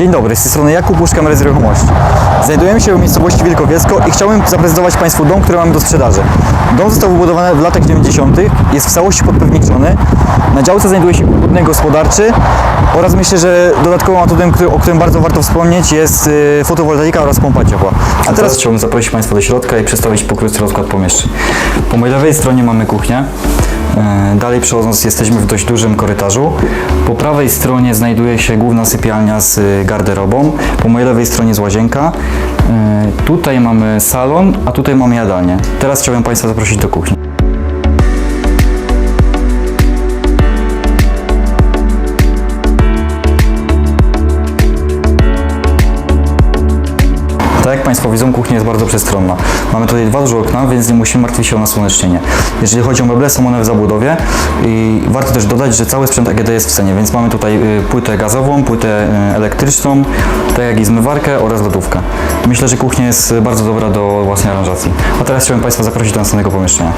Dzień dobry, z tej strony Jakub Puszka z Nieruchomości. Znajdujemy się w miejscowości Wielkowiecko i chciałbym zaprezentować Państwu dom, który mamy do sprzedaży. Dom został wybudowany w latach 90., jest w całości podpewniczony. Na działce znajduje się budynek gospodarczy oraz myślę, że dodatkowym atutem, o którym bardzo warto wspomnieć jest y, fotowoltaika oraz pompa ciepła. A teraz chciałbym zaprosić Państwa do środka i przedstawić pokrótce rozkład pomieszczeń. Po mojej lewej stronie mamy kuchnię. E, Dalej przechodząc jesteśmy w dość dużym korytarzu. Po prawej stronie znajduje się główna sypialnia z y, garderobą. Po mojej lewej stronie jest łazienka. E, Tutaj mamy salon, a tutaj mamy jadalnię. Teraz chciałbym Państwa zaprosić do kuchni. Tak jak Państwo widzą, kuchnia jest bardzo przestronna. Mamy tutaj dwa duże okna, więc nie musimy martwić się o nasłonecznienie. Jeżeli chodzi o meble, są one w zabudowie i warto też dodać, że cały sprzęt AGD jest w cenie, więc mamy tutaj y, płytę gazową, płytę y, elektryczną, tak jak i zmywarkę oraz lodówkę. Myślę, że kuchnia jest bardzo dobra do własnej aranżacji. A teraz chciałbym Państwa zaprosić do następnego pomieszczenia.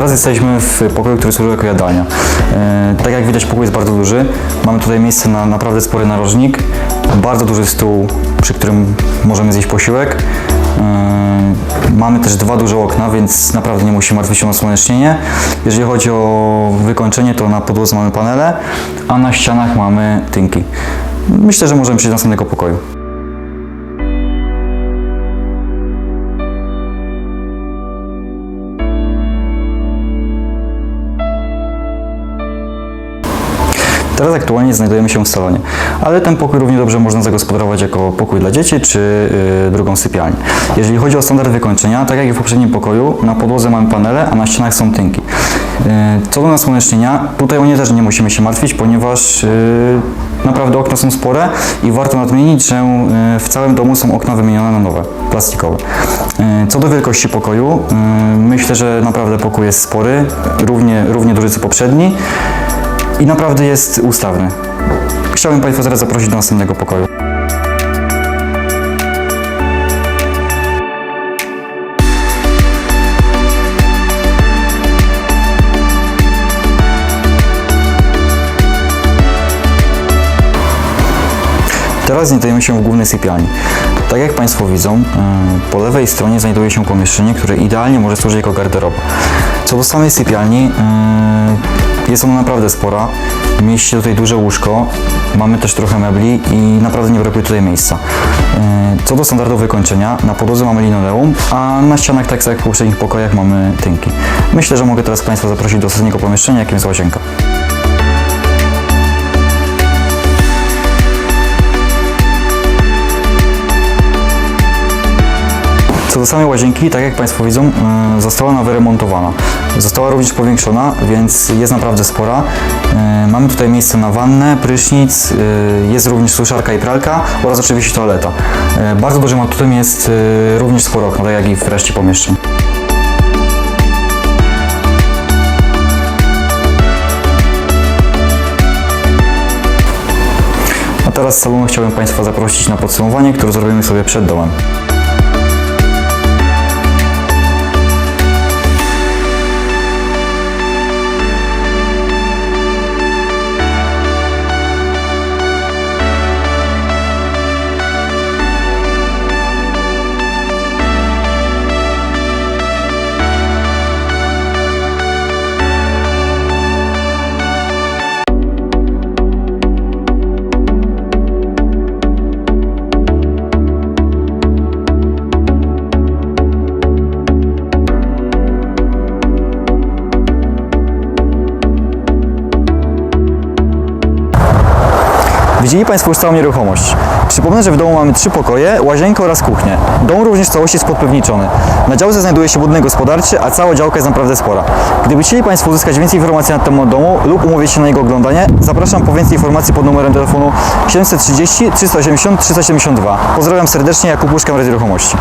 Teraz jesteśmy w pokoju, który służy jako jadalnia. E, tak jak widać, pokój jest bardzo duży. Mamy tutaj miejsce na naprawdę spory narożnik, bardzo duży stół, przy którym możemy zjeść posiłek. E, mamy też dwa duże okna, więc naprawdę nie musimy martwić się o nasłonecznienie. Jeżeli chodzi o wykończenie, to na podłodze mamy panele, a na ścianach mamy tynki. Myślę, że możemy przejść do następnego pokoju. Teraz aktualnie znajdujemy się w salonie, ale ten pokój równie dobrze można zagospodarować jako pokój dla dzieci czy y, drugą sypialnię. Jeżeli chodzi o standard wykończenia, tak jak i w poprzednim pokoju, na podłodze mamy panele, a na ścianach są tynki. Y, co do nasłonecznienia, tutaj o nie też nie musimy się martwić, ponieważ y, naprawdę okna są spore i warto nadmienić, że w całym domu są okna wymienione na nowe, plastikowe. Co do wielkości pokoju, myślę, że naprawdę pokój jest spory, równie, równie duży co poprzedni i naprawdę jest ustawny. Chciałbym Państwa zaraz zaprosić do następnego pokoju. Teraz znajdujemy się w głównej sypialni. Tak jak Państwo widzą, y, po lewej stronie znajduje się pomieszczenie, które idealnie może służyć jako garderoba. Co do samej sypialni, y, jest ona naprawdę spora. Mieści tutaj duże łóżko, mamy też trochę mebli i naprawdę nie brakuje tutaj miejsca. Y, Co do standardu wykończenia, na podłodze mamy linoleum, a na ścianach, tak jak w poprzednich pokojach, mamy tynki. Myślę, że mogę teraz Państwa zaprosić do ostatniego pomieszczenia, jakim jest łazienka. Co do samej łazienki, tak jak Państwo widzą, y, została ona wyremontowana. Została również powiększona, więc jest naprawdę spora. Y, Mamy tutaj miejsce na wannę, prysznic, y, jest również suszarka i pralka oraz oczywiście toaleta. Bardzo dużym atutem jest również sporo okno, tak jak i w reszcie pomieszczeń. A teraz z salonu chciałbym Państwa zaprosić na podsumowanie, które zrobimy sobie przed domem. Widzieli Państwo już całą nieruchomość. Przypomnę, że w domu mamy trzy pokoje, łazienkę oraz kuchnię. Dom również w całości jest podpewniczony. Na działce znajduje się budynek gospodarczy, a cała działka jest naprawdę spora. Gdyby chcieli Państwo uzyskać więcej informacji na temat domu lub umówić się na jego oglądanie, zapraszam po więcej informacji pod numerem telefonu 730 380 372. Pozdrawiam serdecznie, Jakub Łuszka, Nieruchomości.